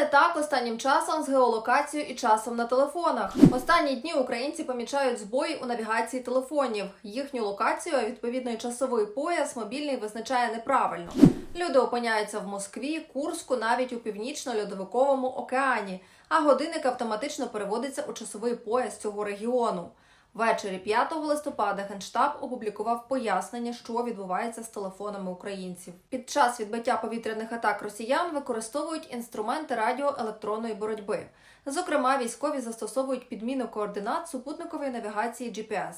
не так останнім часом з геолокацією і часом на телефонах. Останні дні українці помічають збої у навігації телефонів. Їхню локацію, а відповідно і часовий пояс, мобільний визначає неправильно. Люди опиняються в Москві, Курську, навіть у північно-льодовиковому океані, а годинник автоматично переводиться у часовий пояс цього регіону. Ввечері 5 листопада Генштаб опублікував пояснення, що відбувається з телефонами українців. Під час відбиття повітряних атак росіян використовують інструменти радіоелектронної боротьби. Зокрема, військові застосовують підміну координат супутникової навігації GPS.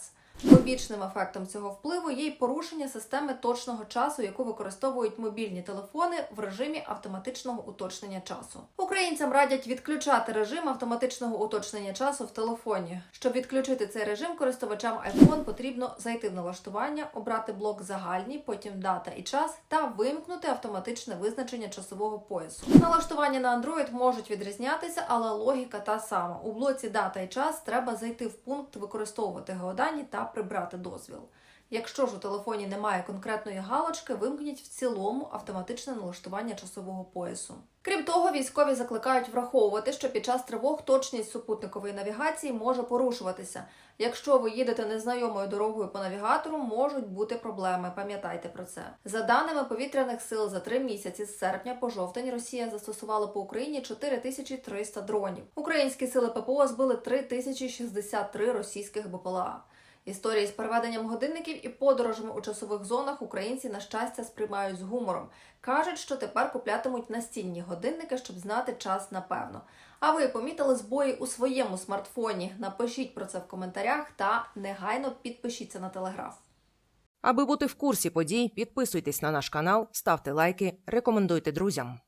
Побічним ефектом цього впливу є й порушення системи точного часу, яку використовують мобільні телефони в режимі автоматичного уточнення часу. Українцям радять відключати режим автоматичного уточнення часу в телефоні. Щоб відключити цей режим, користувачам iPhone потрібно зайти в налаштування, обрати блок загальний, потім дата і час та вимкнути автоматичне визначення часового поясу. Налаштування на Android можуть відрізнятися, але логіка та сама. У блоці дата і час треба зайти в пункт використовувати геодані та прибрати дозвіл. Якщо ж у телефоні немає конкретної галочки, вимкніть в цілому автоматичне налаштування часового поясу. Крім того, військові закликають враховувати, що під час тривог точність супутникової навігації може порушуватися. Якщо ви їдете незнайомою дорогою по навігатору, можуть бути проблеми. Пам'ятайте про це. За даними повітряних сил, за три місяці з серпня по жовтень Росія застосувала по Україні 4300 дронів. Українські сили ППО збили 3063 російських БПЛА. Історії з переведенням годинників і подорожами у часових зонах українці на щастя сприймають з гумором. кажуть, що тепер куплятимуть настінні годинники, щоб знати час напевно. А ви помітили збої у своєму смартфоні? Напишіть про це в коментарях та негайно підпишіться на телеграф. Аби бути в курсі подій, підписуйтесь на наш канал, ставте лайки, рекомендуйте друзям.